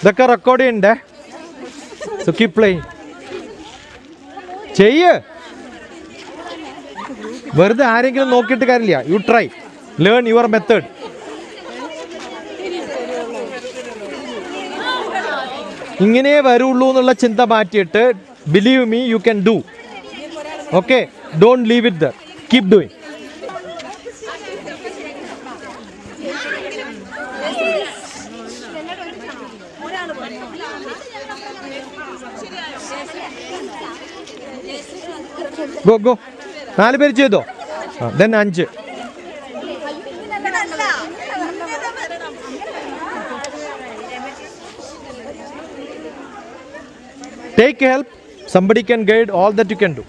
ഇതൊക്കെ റെക്കോർഡ് ചെയ്യണ്ടേ? So keep ചെയ്യ്. വെറുതെ ആരെങ്കിലും നോക്കിയിട്ട് കാര്യമില്ല. You try learn your method ഇങ്ങനെ വരുള്ളൂ എന്നുള്ള ചിന്ത മാറ്റിയിട്ട് believe me you can do okay don't leave it there keep doing go go. നാല് പേര് ചെയ്തോ? ദെൻ അഞ്ച്. Take help somebody can guide all that you can do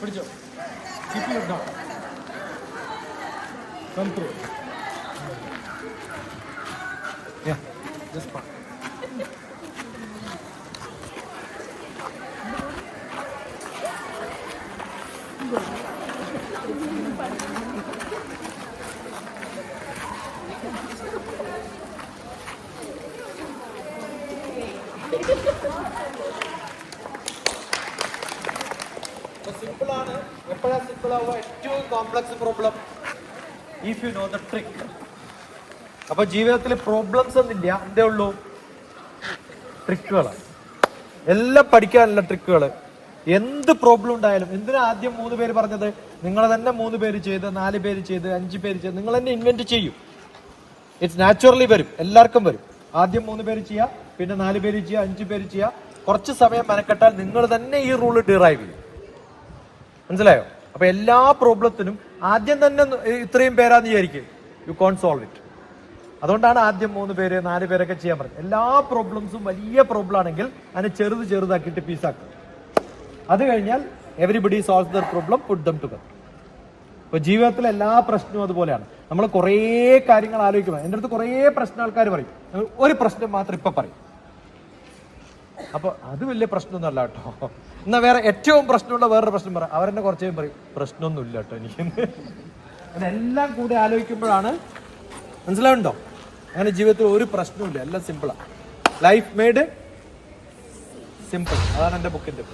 എന്നിട്ട് ടീച്ചർ ഇങ്ങനെ വരണം നമ്മൾ പിടിച്ചോ keep your down come through yeah just പാ സിമ്പിൾ ആണ്. എപ്പോഴാ സിമ്പിൾ ആവുക? ഏറ്റവും complex problem if you know the trick അപ്പൊ ജീവിതത്തിൽ പ്രോബ്ലംസ് ഒന്നില്ല എന്തേ ഉള്ളൂ? ട്രിക്കുകളാണ് എല്ലാം പഠിക്കാനുള്ള ട്രിക്കുകൾ എന്ത് പ്രോബ്ലം ഉണ്ടായാലും എന്തിനാ ആദ്യം മൂന്ന് പേര് പറഞ്ഞത്? നിങ്ങൾ തന്നെ മൂന്ന് പേര് ചെയ്ത് നാല് പേര് ചെയ്ത് അഞ്ച് പേര് ചെയ്ത് നിങ്ങൾ തന്നെ ഇൻവെന്റ് ചെയ്യും. ഇറ്റ്സ് നാച്ചുറലി വരും. എല്ലാവർക്കും വരും. ആദ്യം മൂന്ന് പേര് ചെയ്യുക പിന്നെ നാല് പേര് ചെയ്യുക അഞ്ച് പേര് ചെയ്യുക. കുറച്ച് സമയം മെനക്കെട്ടാൽ നിങ്ങൾ തന്നെ ഈ റൂൾ ഡിറൈവ് ചെയ്യും. മനസ്സിലായോ? അപ്പൊ എല്ലാ പ്രോബ്ലത്തിനും ആദ്യം തന്നെ ഇത്രയും പേരാന്ന് വിചാരിക്കും. യു കോൺ സോൾവ് ഇറ്റ് അതുകൊണ്ടാണ് ആദ്യം മൂന്ന് പേര് നാല് പേരൊക്കെ ചെയ്യാൻ പറഞ്ഞത്. എല്ലാ പ്രോബ്ലംസും വലിയ പ്രോബ്ലം ആണെങ്കിൽ അതിനെ ചെറുത് ചെറുതാക്കിയിട്ട് പീസാക്കുക അത് കഴിഞ്ഞാൽ everybody solve their problem put them together ഇപ്പൊ ജീവിതത്തിലെ എല്ലാ പ്രശ്നവും അതുപോലെയാണ്. നമ്മൾ കുറേ കാര്യങ്ങൾ ആലോചിക്കുമ്പോൾ എന്റെ അടുത്ത് കുറേ പ്രശ്നം ആൾക്കാർ പറയും. ഒരു പ്രശ്നം മാത്രം ഇപ്പൊ പറയും. അപ്പൊ അത് വലിയ പ്രശ്നമൊന്നുമല്ല കേട്ടോ. എന്നാ വേറെ ഏറ്റവും പ്രശ്നമുള്ള വേറൊരു പ്രശ്നം പറയാം അവരെന്നെ കുറച്ച് പറയും പ്രശ്നമൊന്നുമില്ല കേട്ടോ എനിക്ക്. അതെല്ലാം കൂടി ആലോചിക്കുമ്പോഴാണ് മനസ്സിലാവുണ്ടോ അങ്ങനെ ജീവിതത്തിൽ ഒരു പ്രശ്നമില്ല എല്ലാം സിമ്പിളാണ് ലൈഫ് മെയ്ഡ് സിമ്പിൾ അതാണ് എന്റെ ബുക്കിന്റെ